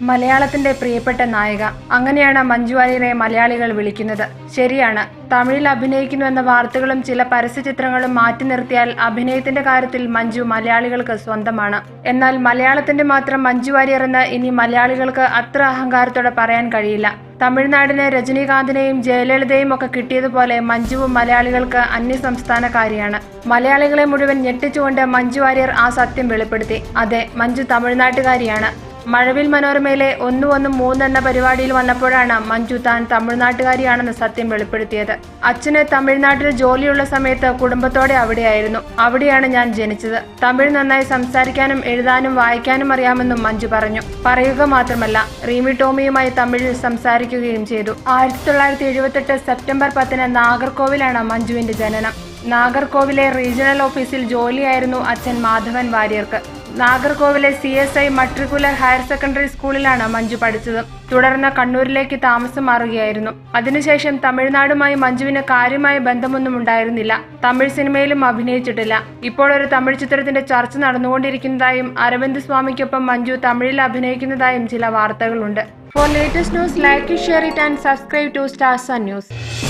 മലയാളത്തിന്റെ പ്രിയപ്പെട്ട നായിക. അങ്ങനെയാണ് മഞ്ജു വാര്യരെ മലയാളികൾ വിളിക്കുന്നത്. ശരിയാണ്. തമിഴിൽ അഭിനയിക്കുന്നു എന്ന വാർത്തകളും ചില പരസ്യചിത്രങ്ങളും മാറ്റി നിർത്തിയാൽ അഭിനയത്തിന്റെ കാര്യത്തിൽ മഞ്ജു മലയാളികൾക്ക് സ്വന്തമാണ്. എന്നാൽ മലയാളത്തിന്റെ മാത്രം മഞ്ജു വാര്യർ എന്ന് ഇനി മലയാളികൾക്ക് അത്ര അഹങ്കാരത്തോടെ പറയാൻ കഴിയില്ല. തമിഴ്നാടിന് രജനീകാന്തിനെയും ജയലളിതയും ഒക്കെ കിട്ടിയതുപോലെ മഞ്ജുവും മലയാളികൾക്ക് അന്യസംസ്ഥാനക്കാരിയാണ്. മലയാളികളെ മുഴുവൻ ഞെട്ടിച്ചുകൊണ്ട് മഞ്ജു വാര്യർ ആ സത്യം വെളിപ്പെടുത്തി. അതെ മഞ്ജു തമിഴ്നാട്ടുകാരിയാണ്. മഴവിൽ മനോരമയിലെ ഒന്നു ഒന്നും മൂന്നെന്ന പരിപാടിയിൽ വന്നപ്പോഴാണ് മഞ്ജു താൻ തമിഴ്നാട്ടുകാരിയാണെന്ന് സത്യം വെളിപ്പെടുത്തിയത്. അച്ഛന് തമിഴ്നാട്ടിൽ ജോലിയുള്ള സമയത്ത് കുടുംബത്തോടെ അവിടെയായിരുന്നു. അവിടെയാണ് ഞാൻ ജനിച്ചത്. തമിഴ് നന്നായി സംസാരിക്കാനും എഴുതാനും വായിക്കാനും അറിയാമെന്നും മഞ്ജു പറഞ്ഞു. പറയുക മാത്രമല്ല റീമി ടോമിയുമായി തമിഴിൽ സംസാരിക്കുകയും ചെയ്തു. ആയിരത്തി തൊള്ളായിരത്തി എഴുപത്തെട്ട് സെപ്റ്റംബർ പത്തിന് നാഗർകോവിലാണ് മഞ്ജുവിന്റെ ജനനം. നാഗർകോവിലെ റീജിയണൽ ഓഫീസിൽ ജോലിയായിരുന്നു അച്ഛൻ മാധവൻ വാര്യർക്ക്. നാഗർകോവിലെ C S I matricular higher secondary സ്കൂളിലാണ് മഞ്ജു പഠിച്ചത്. തുടർന്ന് കണ്ണൂരിലേക്ക് താമസം മാറുകയായിരുന്നു. അതിനുശേഷം തമിഴ്നാടുമായി മഞ്ജുവിന് കാര്യമായ ബന്ധമൊന്നും ഉണ്ടായിരുന്നില്ല. തമിഴ് സിനിമയിലും അഭിനയിച്ചിട്ടില്ല. ഇപ്പോൾ ഒരു തമിഴ് ചിത്രത്തിന്റെ ചർച്ച നടന്നുകൊണ്ടിരിക്കുന്നതായും അരവിന്ദ് സ്വാമിക്കൊപ്പം മഞ്ജു തമിഴിൽ അഭിനയിക്കുന്നതായും ചില വാർത്തകളുണ്ട്. For latest news like share it and subscribe to stars news